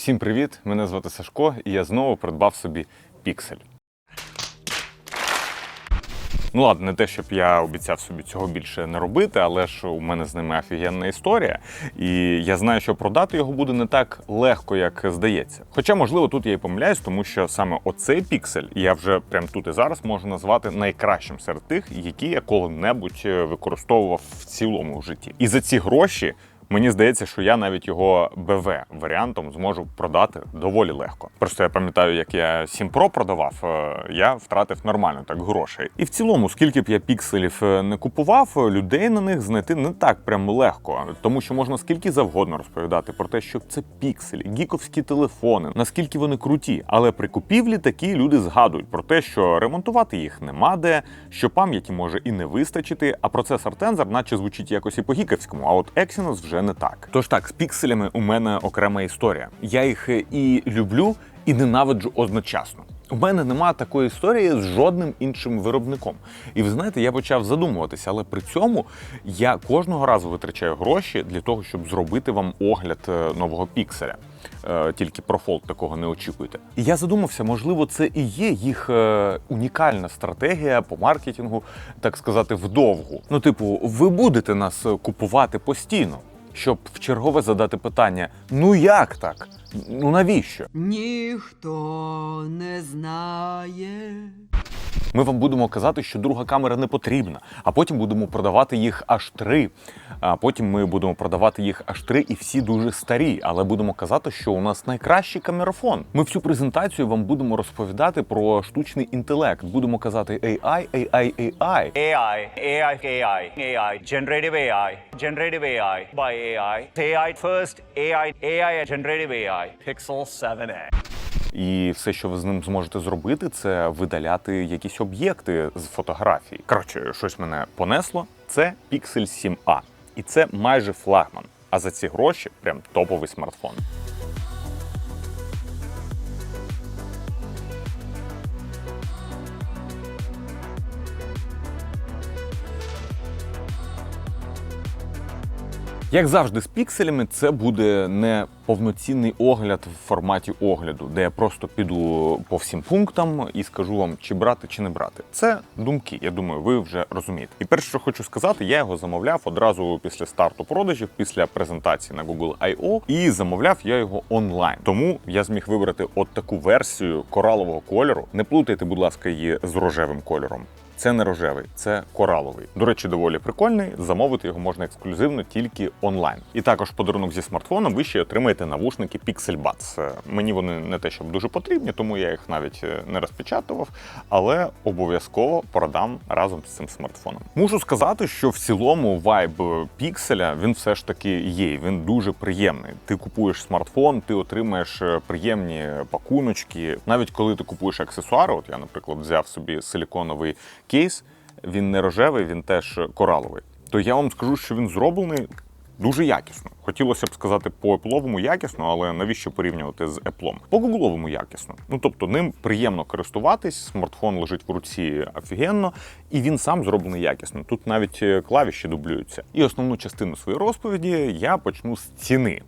Всім привіт! Мене звати Сашко, і я знову придбав собі піксель. Ну ладно, не те, щоб я обіцяв собі цього більше не робити, але ж у мене з ними офігенна історія, і я знаю, що продати його буде не так легко, як здається. Хоча, можливо, тут я і помиляюсь, тому що саме оцей піксель я вже прямо тут і зараз можу назвати найкращим серед тих, які я коли-небудь е, використовував в цілому в житті. І за ці гроші. Мені здається, що я навіть його БВ варіантом зможу продати доволі легко. Просто я пам'ятаю, як я 7 Pro продавав, е, я втратив нормально так грошей. І в цілому, скільки б я пікселів е, не купував, е, людей на них знайти не так прям легко, тому що можна скільки завгодно розповідати про те, що це пікселі, гіковські телефони, наскільки вони круті. Але при купівлі такі люди згадують про те, що ремонтувати їх нема де, що пам'яті може і не вистачити, а процесор Tensor наче звучить якось і по-гіковському, а от Exynos вже не так. Тож так, з пікселями у мене окрема історія. Я їх і люблю, і ненавиджу одночасно. У мене нема такої історії з жодним іншим виробником. І ви знаєте, я почав задумуватися, але при цьому я кожного разу витрачаю гроші для того, щоб зробити вам огляд е, нового пікселя. Е, Тільки про фолд такого не очікуйте. І я задумався, можливо, це і є їх е, унікальна стратегія по маркетингу, так сказати, вдовгу. Ну, типу, ви будете нас купувати постійно, щоб в чергове задати питання: ну як так? Ну навіщо? Ніхто не знає. Ми вам будемо казати, що друга камера не потрібна, а потім будемо продавати їх аж три. А потім ми будемо продавати їх аж три і всі дуже старі, але будемо казати, що у нас найкращий камерафон. Ми всю презентацію вам будемо розповідати про штучний інтелект. Будемо казати AI, AI, AI. AI, AI, AI, AI, generative AI, generative AI by AI. AI first, AI, AI, generative AI, Pixel 7a. І все, що ви з ним зможете зробити, це видаляти якісь об'єкти з фотографій. Коротше, щось мене понесло. Це Pixel 7a. І це майже флагман. А за ці гроші прям топовий смартфон. Як завжди, з пікселями це буде не повноцінний огляд в форматі огляду, де я просто піду по всім пунктам і скажу вам, чи брати, чи не брати. Це думки. Я думаю, ви вже розумієте. І перше, що хочу сказати, я його замовляв одразу після старту продажів, після презентації на Google I.O. і замовляв я його онлайн. Тому я зміг вибрати от таку версію коралового кольору. Не плутайте, будь ласка, її з рожевим кольором. Це не рожевий, це кораловий. До речі, доволі прикольний. Замовити його можна ексклюзивно тільки онлайн. І також подарунок зі смартфоном ви ще отримаєте навушники Pixel Buds. Е, Мені вони не те, щоб дуже потрібні, тому я їх навіть е, не розпечатував, але обов'язково продам разом з цим смартфоном. Мушу сказати, що в цілому вайб пікселя він все ж таки є. Він дуже приємний. Ти купуєш смартфон, ти отримаєш е, приємні пакуночки. Навіть коли ти купуєш аксесуари, от я, наприклад, взяв собі силіконовий кейс, він не рожевий, він теж кораловий. То я вам скажу, що він зроблений дуже якісно. Хотілося б сказати по епловому якісно, але навіщо порівнювати з еплом? По гугловому якісно. Ну тобто ним приємно користуватись, смартфон лежить в руці офігенно, і він сам зроблений якісно. Тут навіть е, клавіші дублюються. І основну частину своєї розповіді я почну з ціни.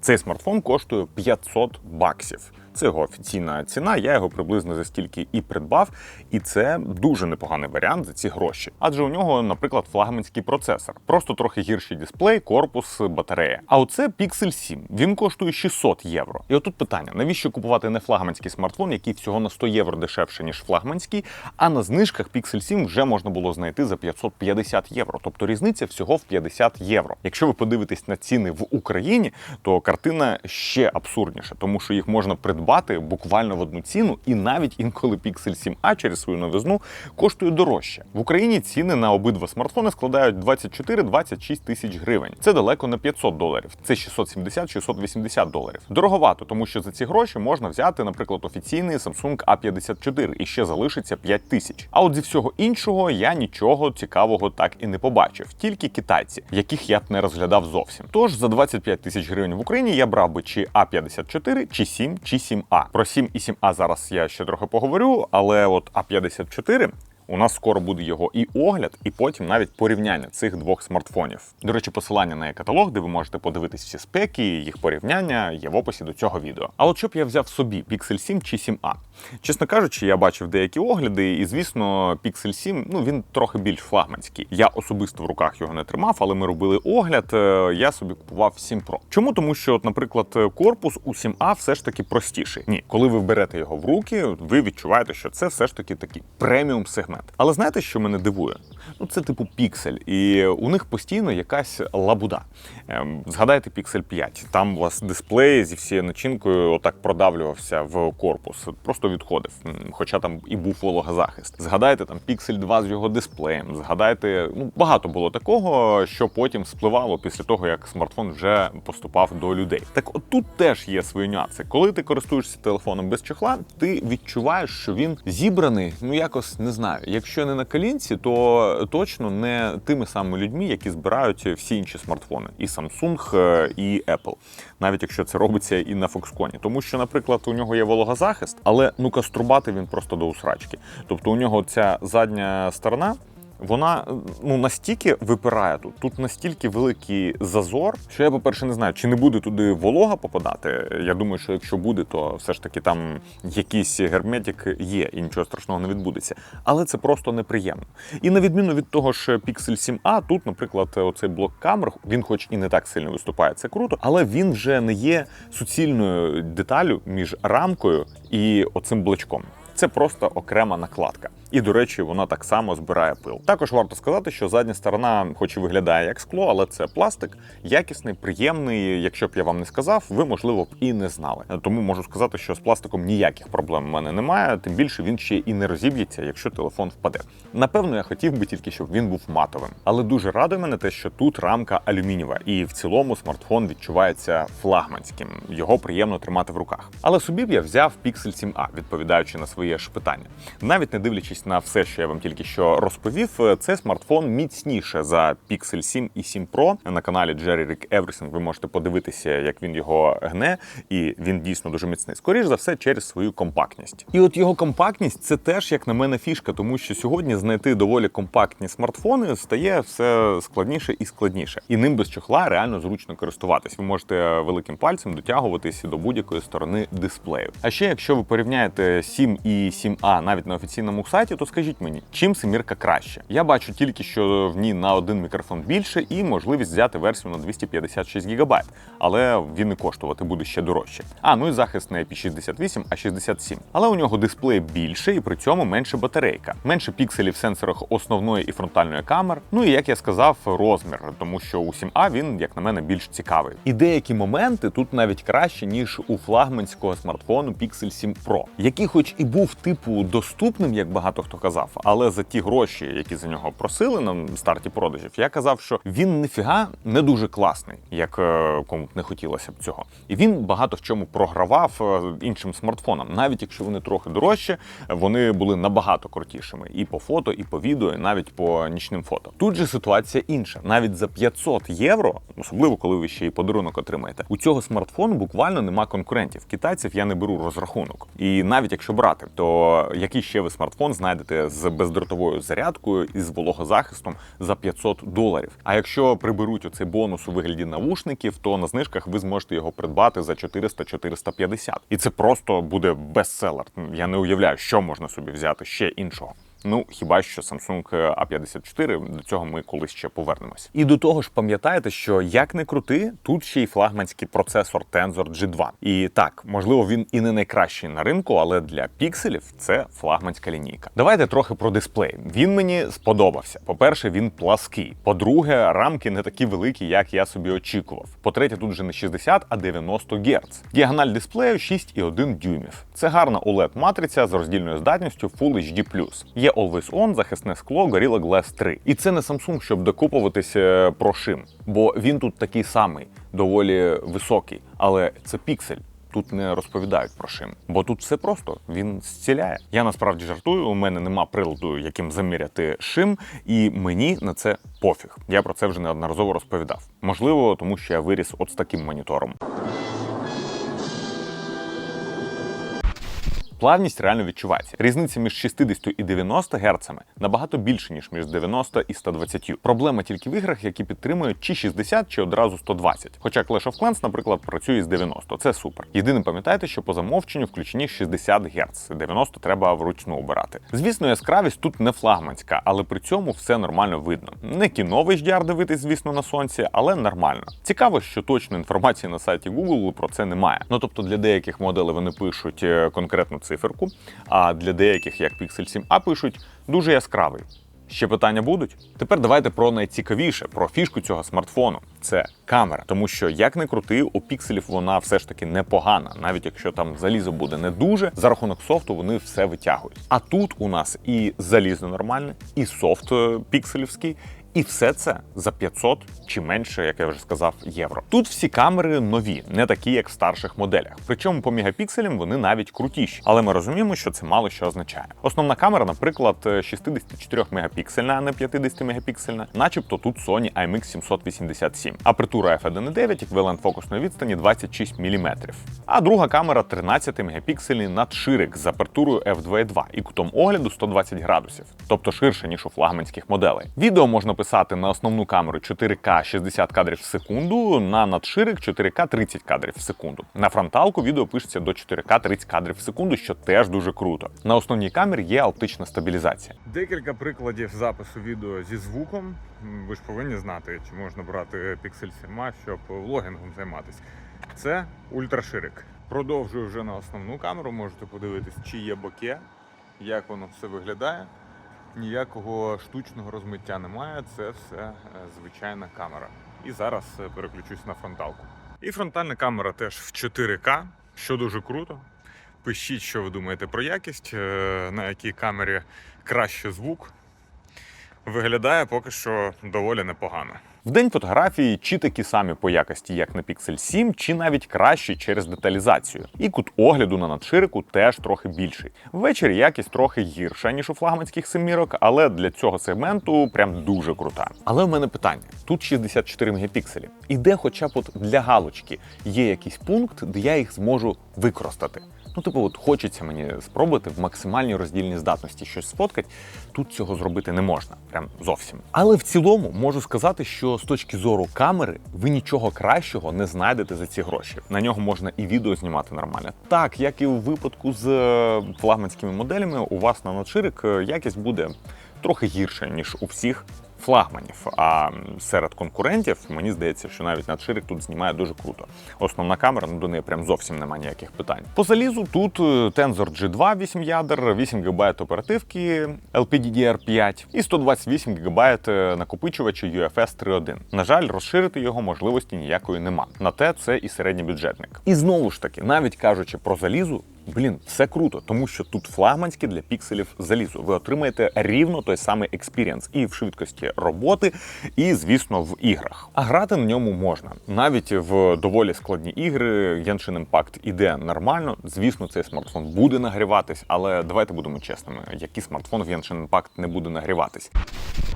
Цей смартфон коштує 500 баксів. Це його офіційна ціна. Я його приблизно за стільки і придбав, і це дуже непоганий варіант за ці гроші. Адже у нього, наприклад, флагманський процесор, просто трохи гірший дисплей, корпус, батарея. А оце Pixel 7. Він коштує 600 євро. І отут питання: навіщо купувати не флагманський смартфон, який всього на 100 євро дешевше ніж флагманський, а на знижках Pixel 7 вже можна було знайти за 550 євро. Тобто різниця всього в 50 євро. Якщо ви подивитесь на ціни в Україні, то картина ще абсурдніша, тому що їх можна придбати буквально в одну ціну, і навіть інколи Pixel 7a через свою новизну коштує дорожче. В Україні ціни на обидва смартфони складають 24-26 тисяч гривень. Це далеко не 500 доларів, це 670-680 доларів. Дороговато, тому що за ці гроші можна взяти, наприклад, офіційний Samsung A54 і ще залишиться 5 тисяч. А от зі всього іншого я нічого цікавого так і не побачив, тільки китайці, яких я б не розглядав зовсім. Тож за 25 тисяч гривень в Україні я брав би чи А54, чи 7, чи 7А. Про 7 і 7А зараз я ще трохи поговорю, але от А54 У нас скоро буде його і огляд, і потім навіть порівняння цих двох смартфонів. До речі, посилання на каталог, де ви можете подивитись всі спеки, їх порівняння є в описі до цього відео. А от щоб я взяв собі Pixel 7 чи 7a? Чесно кажучи, я бачив деякі огляди, і звісно, Pixel 7, ну він трохи більш флагманський. Я особисто в руках його не тримав, але ми робили огляд. е, Я собі купував 7 Pro. Чому? Тому що, от, наприклад, корпус у 7a все ж таки простіший. Ні, коли ви берете його в руки, ви відчуваєте, що це все ж таки такий преміум сегмент. Але знаєте, що мене дивує? Ну, це типу Pixel, і у них постійно якась лабуда. Ем, Згадайте Pixel 5. Там у вас дисплей зі всією начинкою отак продавлювався в корпус, просто відходив. Хоча там і був вологозахист. Згадайте там Pixel 2 з його дисплеєм. Згадайте, ну багато було такого, що потім спливало після того, як смартфон вже поступав до людей. Так от тут теж є свої нюанси. Коли ти користуєшся телефоном без чохла, ти відчуваєш, що він зібраний, ну якось не знаю. Якщо не на колінці, то точно не тими самими людьми, які збирають всі інші смартфони, і Samsung, е, і Apple, навіть якщо це робиться і на Foxconn. Тому що, наприклад, у нього є вологозахист, але ну каструбати він просто до усрачки. Тобто у нього ця задня сторона. Вона ну настільки випирає тут. Тут настільки великий зазор, що я, по-перше, не знаю, чи не буде туди волога попадати. Я думаю, що якщо буде, то все ж таки там якийсь герметик є, і нічого страшного не відбудеться. Але це просто неприємно. І на відміну від того ж Pixel 7a, тут, наприклад, оцей блок камер, він, хоч і не так сильно виступає, це круто, але він вже не є суцільною деталю між рамкою і оцим блочком. Це просто окрема накладка. І, до речі, вона так само збирає пил. Також варто сказати, що задня сторона, хоч і виглядає як скло, але це пластик, якісний, приємний. Якщо б я вам не сказав, ви можливо б і не знали. Тому можу сказати, що з пластиком ніяких проблем в мене немає. Тим більше він ще і не розіб'ється, якщо телефон впаде. Напевно, я хотів би тільки, щоб він був матовим. Але дуже радує мене те, що тут рамка алюмінієва, і в цілому смартфон відчувається флагманським. Його приємно тримати в руках. Але собі б я взяв Pixel 7a, відповідаючи на своє ж питання. Навіть не дивлячись на все, що я вам тільки що розповів, це смартфон міцніше за Pixel 7 і 7 Pro. На каналі Jerry Rick Everything ви можете подивитися, як він його гне, і він дійсно дуже міцний. Скоріш за все, через свою компактність. І от його компактність це теж, як на мене, фішка, тому що сьогодні знайти доволі компактні смартфони стає все складніше і складніше. І ним без чохла реально зручно користуватись. Ви можете великим пальцем дотягуватись до будь-якої сторони дисплею. А ще, якщо ви порівняєте 7 і 7a навіть на офіційному сайті, то скажіть мені, чим семірка краще? Я бачу тільки, що в ній на один мікрофон більше і можливість взяти версію на 256 ГБ, але він і коштувати буде ще дорожче. А ну і захист не IP68, а 67. Але у нього дисплей більше і при цьому менше батарейка, менше пікселів в сенсорах основної і фронтальної камер. Ну і як я сказав, розмір, тому що у 7A він, як на мене, більш цікавий. І деякі моменти тут навіть краще ніж у флагманського смартфону Pixel 7 Pro, який, хоч і був типу доступним, як багато хто казав, але за ті гроші, які за нього просили на старті продажів, я казав, що він ніфіга не дуже класний, як е, кому б не хотілося б цього. І він багато в чому програвав е, іншим смартфонам, навіть якщо вони трохи дорожче, вони були набагато крутішими і по фото, і по відео, і навіть по нічним фото. Тут же ситуація інша. Навіть за 500 євро, особливо коли ви ще й подарунок отримаєте, у цього смартфону буквально нема конкурентів. Китайців я не беру розрахунок. І навіть якщо брати, то який ще ви смартфон знайдете з бездротовою зарядкою і з вологозахистом за 500 доларів. А якщо приберуть оцей бонус у вигляді навушників, то на знижках ви зможете його придбати за 400-450. І це просто буде бестселер. Я не уявляю, що можна собі взяти ще іншого. Ну, хіба що Samsung A54, до цього ми колись ще повернемось. І до того ж, пам'ятаєте, що як не крути, тут ще й флагманський процесор Tensor G2. І так, можливо, він і не найкращий на ринку, але для пікселів це флагманська лінійка. Давайте трохи про дисплей. Він мені сподобався. По-перше, він плаский. По-друге, рамки не такі великі, як я собі очікував. По-третє, тут вже не 60, а 90 Гц. Діагональ дисплею 6,1 дюймів. Це гарна oled матриця з роздільною здатністю Full HD+. Є Always On, захисне скло, Gorilla Glass 3. І це не Samsung, щоб докупуватися про шим, бо він тут такий самий, доволі високий, але це піксель. Тут не розповідають про шим, бо тут все просто він зціляє. Я насправді жартую. У мене нема приладу, яким заміряти шим, і мені на це пофіг. Я про це вже неодноразово розповідав. Можливо, тому що я виріс от з таким монітором. Плавність реально відчувається. Різниця між 60 і 90 Гц набагато більше, ніж між 90 і 120. Проблема тільки в іграх, які підтримують чи 60, чи одразу 120. Хоча Clash of Clans, наприклад, працює з 90. Це супер. Єдине пам'ятайте, що по замовченню включені 60 Гц. 90 треба вручну обирати. Звісно, яскравість тут не флагманська, але при цьому все нормально видно. Не кіновий HDR дивитись, звісно, на сонці, але нормально. Цікаво, що точної інформації на сайті Google про це немає. Ну тобто для деяких моделей вони пишуть е, конкретну циферку, а для деяких, як Pixel 7a, пишуть дуже яскравий. Ще питання будуть? Тепер давайте про найцікавіше, про фішку цього смартфону. Це камера, тому що як не крути, у пікселів вона все ж таки непогана, навіть якщо там залізо буде не дуже, за рахунок софту вони все витягують. А тут у нас і залізо нормальне, і софт е, пікселівський. І все це за 500 чи менше, як я вже сказав, євро. Тут всі камери нові, не такі, як в старших моделях. Причому по мегапікселям вони навіть крутіші. Але ми розуміємо, що це мало що означає. Основна камера, наприклад, 64 мегапіксельна, а не 50 мегапіксельна, начебто тут Sony IMX 787. Апертура f1.9, еквівалент фокусної відстані 26 мм. А друга камера 13 мегапіксельний надширик з апертурою f2.2 і кутом огляду 120 градусів, тобто ширше, ніж у флагманських моделей. Відео можна писати на основну камеру 4К 60 кадрів в секунду, на надширик 4К 30 кадрів в секунду. На фронталку відео пишеться до 4К 30 кадрів в секунду, що теж дуже круто. На основній камері є оптична стабілізація. Декілька прикладів запису відео зі звуком. Ви ж повинні знати, чи можна брати Pixel 7, щоб влогінгом займатися. Це ультраширик. Продовжую вже на основну камеру. Можете подивитись, чи є боке, як воно все виглядає. Ніякого штучного розмиття немає. Це все е, звичайна камера. І зараз е, переключусь на фронталку. І фронтальна камера теж в 4К, що дуже круто. Пишіть, що ви думаєте про якість, е, на якій камері краще звук. Виглядає поки що доволі непогано. В день фотографії чи такі самі по якості, як на Pixel 7, чи навіть кращі через деталізацію. І кут огляду на надширику теж трохи більший. Ввечері якість трохи гірша, ніж у флагманських семірок, але для цього сегменту прям дуже крута. Але в мене питання: тут 64 мегапікселі. І де хоча б от для галочки є якийсь пункт, де я їх зможу використати. Ну, типу, от хочеться мені спробувати в максимальній роздільній здатності щось сфоткати. Тут цього зробити не можна, прям зовсім. Але в цілому можу сказати, що з точки зору камери ви нічого кращого не знайдете за ці гроші. На нього можна і відео знімати нормально. Так, як і у випадку з е, флагманськими моделями, у вас на надширик е, якість буде трохи гірша, ніж у всіх флагманів. А серед конкурентів мені здається, що навіть надширик тут знімає дуже круто. Основна камера, ну до неї прям зовсім немає ніяких питань. По залізу тут е, Tensor G2 8 ядер, 8 ГБ оперативки LPDDR5 і 128 ГБ накопичувача UFS 3.1. На жаль, розширити його можливості ніякої нема. На те це і середньобюджетник. І знову ж таки, навіть кажучи про залізу, Блін, все круто, тому що тут флагманське для пікселів залізо. Ви отримаєте рівно той самий експірієнс і в швидкості роботи, і, звісно, в іграх. А грати на ньому можна. Навіть в доволі складні ігри Genshin Impact іде нормально. Звісно, цей смартфон буде нагріватись, але давайте будемо чесними, який смартфон в Genshin Impact не буде нагріватись.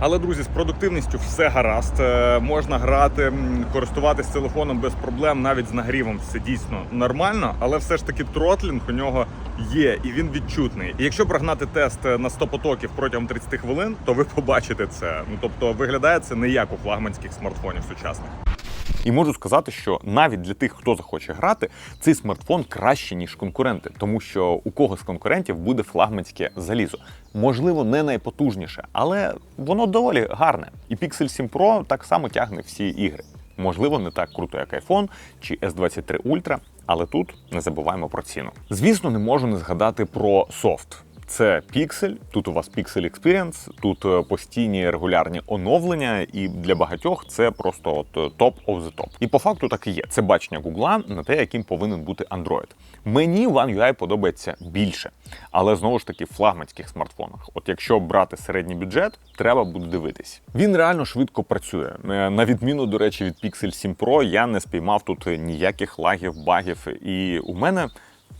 Але, друзі, з продуктивністю все гаразд. Е, Можна грати, користуватись телефоном без проблем, навіть з нагрівом. Це дійсно нормально, але все ж таки тротлінг нього є і він відчутний. І якщо прогнати тест на 100 потоків протягом 30 хвилин, то ви побачите це. Ну тобто виглядає це не як у флагманських смартфонів сучасних. І можу сказати, що навіть для тих, хто захоче грати, цей смартфон краще ніж конкуренти, тому що у кого з конкурентів буде флагманське залізо. Можливо, не найпотужніше, але воно доволі гарне. І Pixel 7 Pro так само тягне всі ігри. Можливо, не так круто, як iPhone чи S23 Ultra, але тут не забуваємо про ціну. Звісно, не можу не згадати про софт. Це Pixel, тут у вас Pixel Experience, тут е, постійні регулярні оновлення, і для багатьох це просто от е, топ of the top. І по факту так і є. Це бачення Гугла на те, яким повинен бути Android. Мені One UI подобається більше, але знову ж таки в флагманських смартфонах. От якщо брати середній бюджет, треба буде дивитись. Він реально швидко працює. Е, На відміну, до речі, від Pixel 7 Pro, я не спіймав тут ніяких лагів, багів, і у мене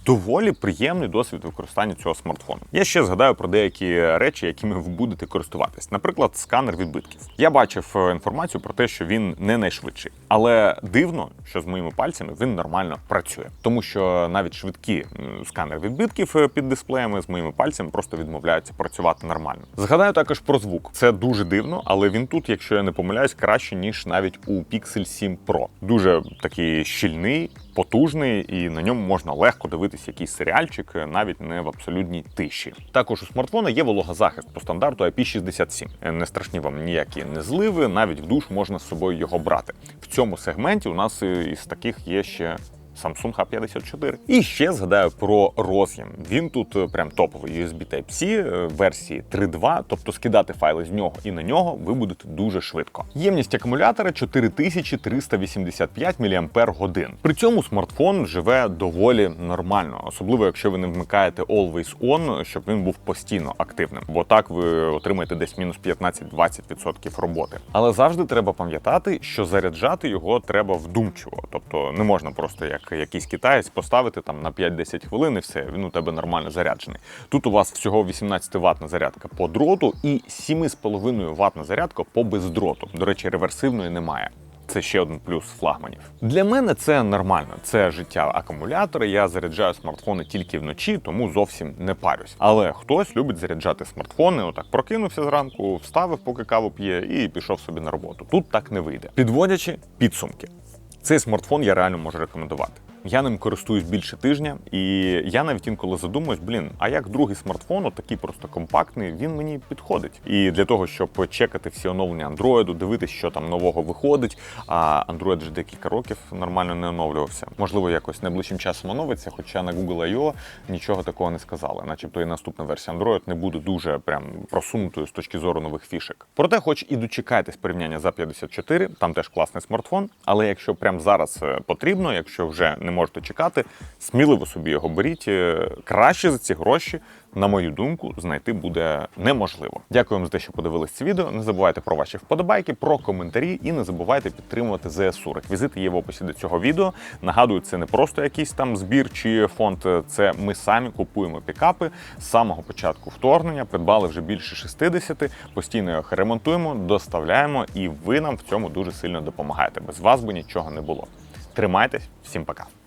доволі приємний досвід використання цього смартфону. Я ще згадаю про деякі речі, якими ви будете користуватись. Наприклад, сканер відбитків. Я бачив е, інформацію про те, що він не найшвидший, але дивно, що з моїми пальцями він нормально працює, тому що навіть швидкі м, сканер відбитків е, під дисплеями з моїми пальцями просто відмовляються працювати нормально. Згадаю також про звук. Це дуже дивно, але він тут, якщо я не помиляюсь, краще ніж навіть у Pixel 7 Pro. Дуже такий щільний, потужний, і на ньому можна легко дивитися якийсь серіальчик, е, навіть не в абсолютній тиші. Також у смартфона є вологозахист по стандарту IP67. Е, Не страшні вам ніякі не зливи, навіть в душ можна з собою його брати. В цьому сегменті у нас е, із таких є ще. Samsung A54. І ще згадаю про роз'єм. Він тут е, прям топовий USB Type-C е, версії 3.2, тобто скидати файли з нього і на нього ви будете дуже швидко. Ємність акумулятора 4385 мАч. При цьому смартфон живе доволі нормально, особливо якщо ви не вмикаєте Always On, щоб він був постійно активним, бо так ви отримаєте десь мінус 15-20% роботи. Але завжди треба пам'ятати, що заряджати його треба вдумчиво, тобто не можна просто як якийсь китаєць поставити там на 5-10 хвилин і все, він у тебе нормально заряджений. Тут у вас всього 18 ватна зарядка по дроту і 7,5 ватна зарядка по бездроту. До речі, реверсивної немає. Це ще один плюс флагманів. Для мене це нормально. Це життя акумулятора. Я заряджаю смартфони тільки вночі, тому зовсім не парюсь. Але хтось любить заряджати смартфони. Отак прокинувся зранку, вставив, поки каву п'є, і пішов собі на роботу. Тут так не вийде. Підводячи підсумки. Цей смартфон я реально можу рекомендувати. Я ним користуюсь більше тижня, і я навіть інколи задумуюсь, блін, а як другий смартфон, такий просто компактний, він мені підходить. І для того, щоб чекати всі оновлення Android, дивитися, що там нового виходить. А Android вже декілька років нормально не оновлювався. Можливо, якось найближчим часом оновиться, хоча на Google I.O. нічого такого не сказали. Начебто і наступна версія Android не буде дуже прям просунутою з точки зору нових фішек. Проте, хоч і дочекайтесь порівняння за 54, там теж класний смартфон. Але якщо прямо зараз е, потрібно, якщо вже не можете чекати, сміливо собі його беріть. Е, Краще за ці гроші, на мою думку, знайти буде неможливо. Дякую вам за те, що подивились це відео. Не забувайте про ваші вподобайки, про коментарі і не забувайте підтримувати ЗСУ. Реквізити є в описі до цього відео. Нагадую, це не просто якийсь там збір чи фонд. Це ми самі купуємо пікапи з самого початку вторгнення. Придбали вже більше 60, постійно їх ремонтуємо, доставляємо, і ви нам в цьому дуже сильно допомагаєте. Без вас би нічого не було. Тримайтесь, всім пока.